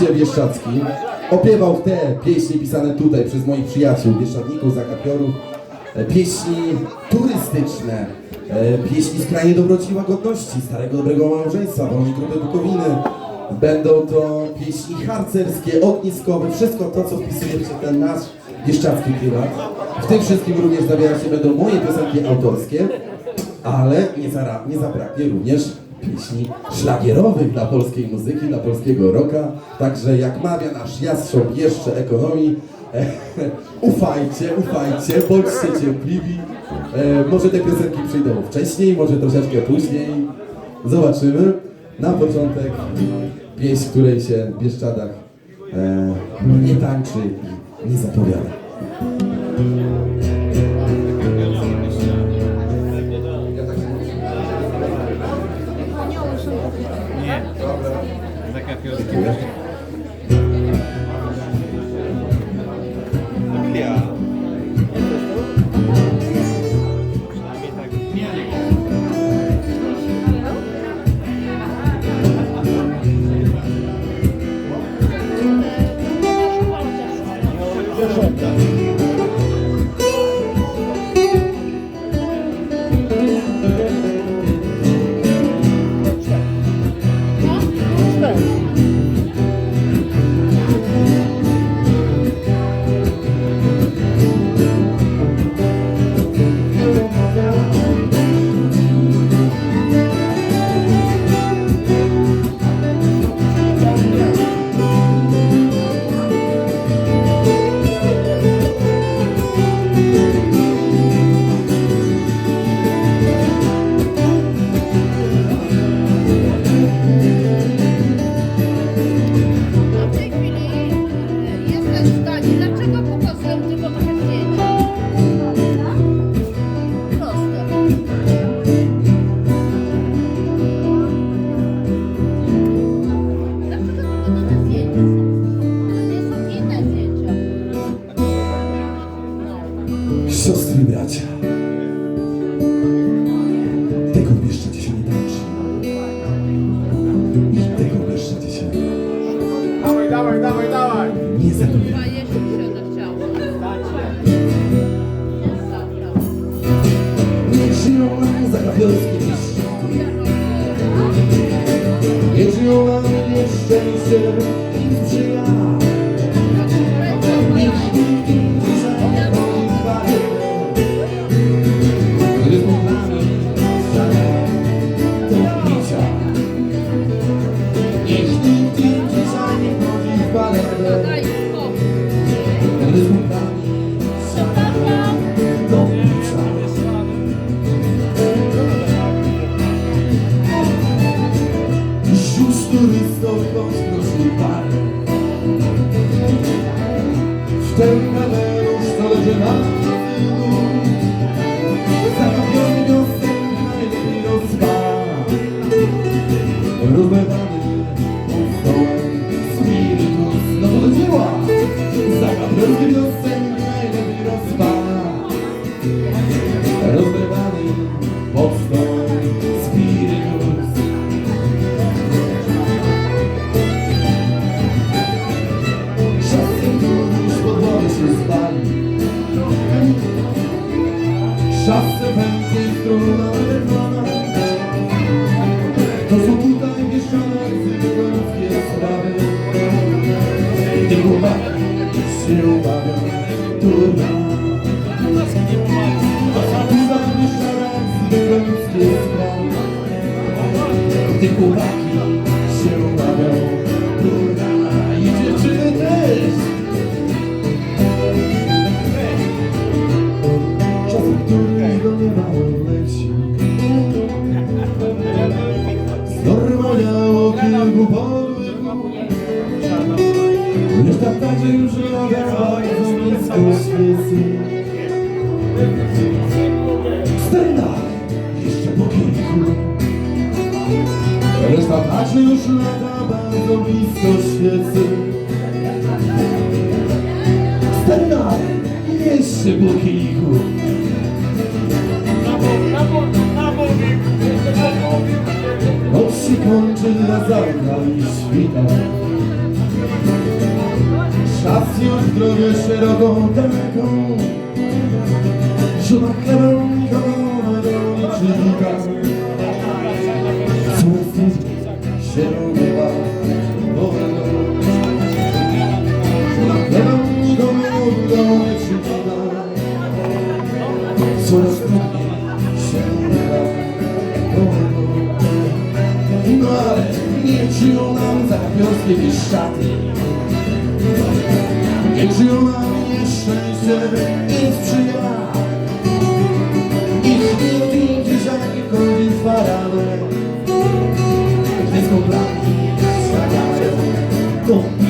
mieście bieszczackim. Opiewał te pieśni pisane tutaj przez moich przyjaciół, bieszczadników, zakapiorów. E, Pieśni turystyczne, e, pieśni skrajnie dobroci i łagodności, starego dobrego małżeństwa, wolnej grupy Bukowiny. Będą to pieśni harcerskie, ogniskowe, wszystko to, co wpisuje się ten nasz bieszczacki klimat. W tym wszystkim również zawierać się będą moje piosenki autorskie, ale nie, zara, nie zabraknie również pieśni szlagierowych dla polskiej muzyki, dla polskiego rocka. Także jak mawia nasz jastrząb jeszcze ekonomii, e, ufajcie, ufajcie, bądźcie cierpliwi. E, może te piosenki przyjdą wcześniej, może troszeczkę później. Zobaczymy. Na początek pieśń, której się w Bieszczadach e, nie tańczy i nie zapowiada. Obrigado. Siostry i bracia, tego Bieszczady się nie tańczy. I tego w Bieszczady się Dawaj, dawaj, dawaj, dawaj! nie jeszcze. Dobra. Nie żyją nam zakapiolskie pieśni. Nie żyją nam nieszczęście i sprzyja. W ten kamerusz to leży na tylu Час себе зіструна держана, то субута і пішана сільські слави, Дюба, сюба, туна. Дюба, сюба, туна. Podłych Już tak także już lada nisko świecy Stena jeszcze po kilku. Reszta także już lata bardzo blisko świecy. Stena jeszcze po kilku Noc się kończy, a za nami świta drogę szeroką, daleką Żona chlebem nikogo nie czyta Słów się robiła powolno Żona chlebem nikogo Coraz czują nam zakapiorskiej Bieszczady nie żyją na mnie szczęście i sprzyja. Ich nigdy gdzieżaki chodzi z paranem Gdy z komplami stawiają